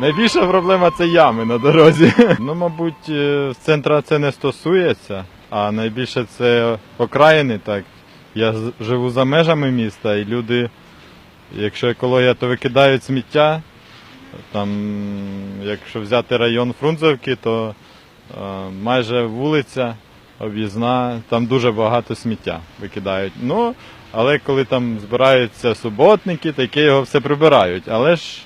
Найбільша проблема це ями на дорозі. Ну, мабуть, е, центра це не стосується, а найбільше це окраїни. Так. Я живу за межами міста, і люди, якщо екологія, то викидають сміття. Там, якщо взяти район Фрунзовки, то е, майже вулиця об'їзна, там дуже багато сміття викидають. Ну, але коли там збираються суботники, таке його все прибирають. Але ж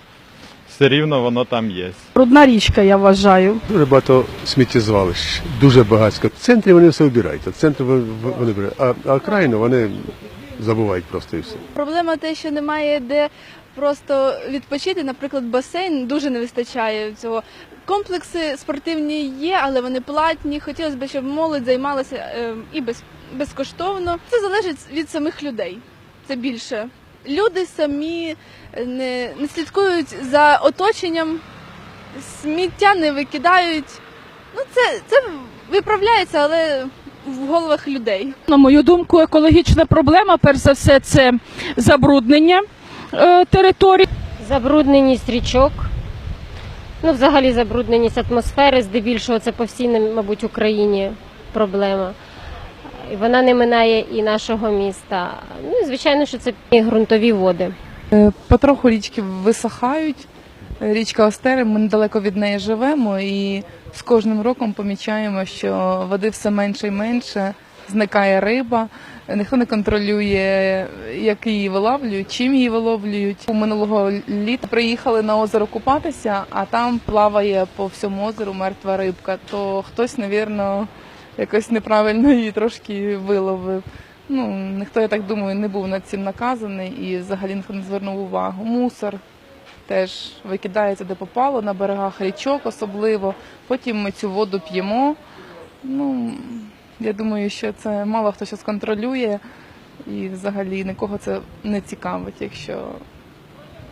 все рівно воно там є. Брудна річка, я вважаю. Дуже багато сміттєзвалищ, дуже багатько. В центрі вони все обирають, в центрі вони беруть, а, а окраїну вони забувають просто і все. Проблема те, що немає де просто відпочити. Наприклад, басейн дуже не вистачає цього. Комплекси спортивні є, але вони платні. Хотілося б, щоб молодь займалася е, і без, безкоштовно. Це залежить від самих людей. Це більше. Люди самі е, не, не слідкують за оточенням, сміття не викидають. Ну, це, це виправляється, але в головах людей. На мою думку, екологічна проблема, перш за все, це забруднення е, території. Забрудненість річок, ну взагалі забрудненість атмосфери, здебільшого це по всій, мабуть, Україні проблема. Вона не минає і нашого міста. Ну і звичайно, що це ґрунтові води. Потроху річки висихають. Річка Остере, ми недалеко від неї живемо, і з кожним роком помічаємо, що води все менше і менше, зникає риба. Ніхто не контролює, як її виловлюють, чим її виловлюють. У минулого літа приїхали на озеро купатися, а там плаває по всьому озеру мертва рибка. То хтось, навірно, якось неправильно її трошки виловив. Ну, ніхто, я так думаю, не був над цим наказаний і взагалі ніхто не звернув увагу. Мусор теж викидається де попало, на берегах річок особливо. Потім ми цю воду п'ємо. Ну, я думаю, що це мало хто щось контролює і взагалі нікого це не цікавить, якщо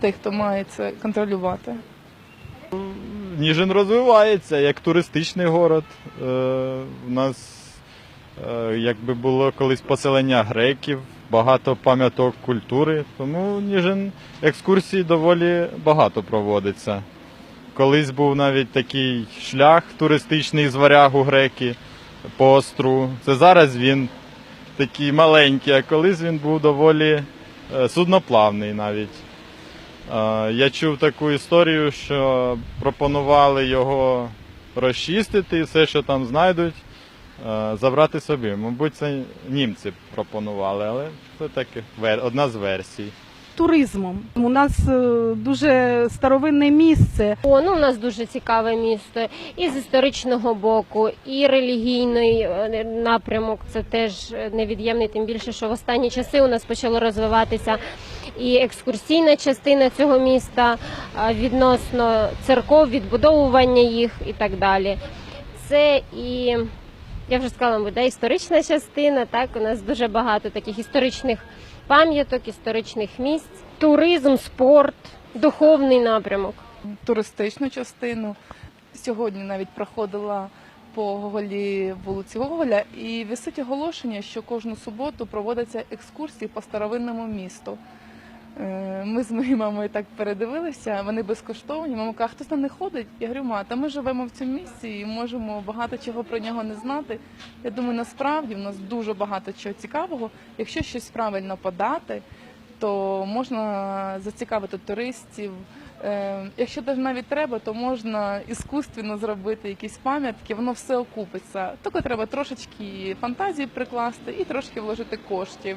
той, хто має це контролювати. Ніжин розвивається як туристичний город. Е, у нас е, якби було колись поселення греків, багато пам'яток культури, тому Ніжин екскурсій доволі багато проводиться. Колись був навіть такий шлях туристичний з варягу греки по остру. Це зараз він такий маленький, а колись він був доволі е, судноплавний навіть. Е, Я чув таку історію, що пропонували його розчистити і все, що там знайдуть, е, забрати собі. Мабуть, це німці пропонували, але це таки вер- одна з версій. Туризмом. У нас е, дуже старовинне місце. О, ну у нас дуже цікаве місто і з історичного боку, і релігійний е, напрямок. Це теж невід'ємний, тим більше, що в останні часи у нас почало розвиватися і екскурсійна частина цього міста відносно церков, відбудовування їх і так далі. Це і я вже сказала, да, історична частина. Так, у нас дуже багато таких історичних пам'яток, історичних місць, туризм, спорт, духовний напрямок. туристичну частину. Сьогодні навіть проходила по Гоголі вулиці Гоголя і висить оголошення, що кожну суботу проводяться екскурсії по старовинному місту. Е, Ми з моєю мамою так передивилися, вони безкоштовні. Мама каже, хтось там не ходить. Я говорю, ма, та ми живемо в цьому місці і можемо багато чого про нього не знати. Я думаю, насправді в нас дуже багато чого цікавого. Якщо щось правильно подати, то можна зацікавити туристів. Е, Якщо навіть треба, то можна іскусственно зробити якісь пам'ятки, воно все окупиться. Тільки треба трошечки фантазії прикласти і трошки вложити коштів.